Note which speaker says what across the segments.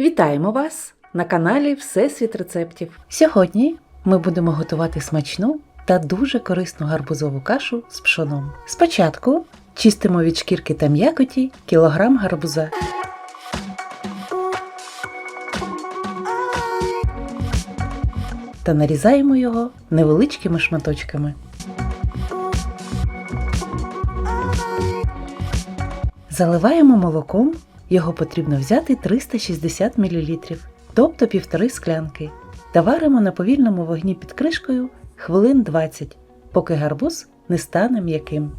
Speaker 1: Вітаємо вас на каналі Всесвіт рецептів. Сьогодні ми будемо готувати смачну та дуже корисну гарбузову кашу з пшоном. Спочатку чистимо від шкірки та м'якоті кілограм гарбуза. Та нарізаємо його невеличкими шматочками. Заливаємо молоком, його потрібно взяти 360 мл, тобто півтори склянки, та варимо на повільному вогні під кришкою хвилин 20, поки гарбуз не стане м'яким.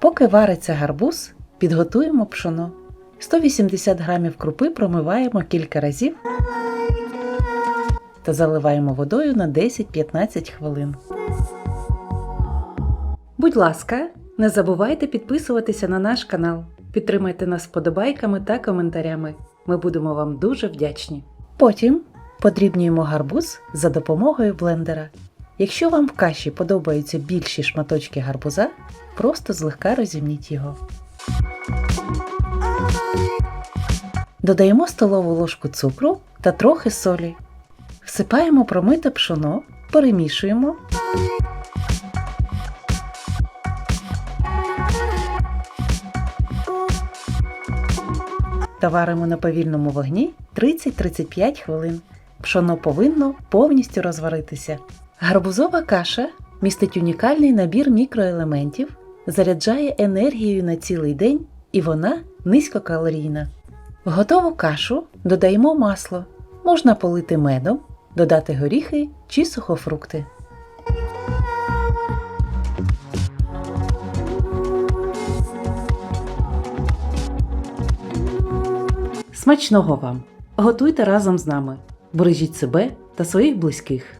Speaker 1: Поки вариться гарбуз, підготуємо пшоно. 180 г крупи промиваємо кілька разів та заливаємо водою на 10-15 хвилин. Будь ласка, не забувайте підписуватися на наш канал. Підтримайте нас вподобайками та коментарями. Ми будемо вам дуже вдячні. Потім подрібнюємо гарбуз за допомогою блендера. Якщо вам в каші подобаються більші шматочки гарбуза, просто злегка розімніть його. Додаємо столову ложку цукру та трохи солі. Всипаємо промите пшоно, перемішуємо. Та варимо на повільному вогні 30-35 хвилин. Пшоно повинно повністю розваритися. Гарбузова каша містить унікальний набір мікроелементів, заряджає енергією на цілий день і вона низькокалорійна. В готову кашу додаємо масло. Можна полити медом, додати горіхи чи сухофрукти. Смачного вам! Готуйте разом з нами. Бережіть себе та своїх близьких.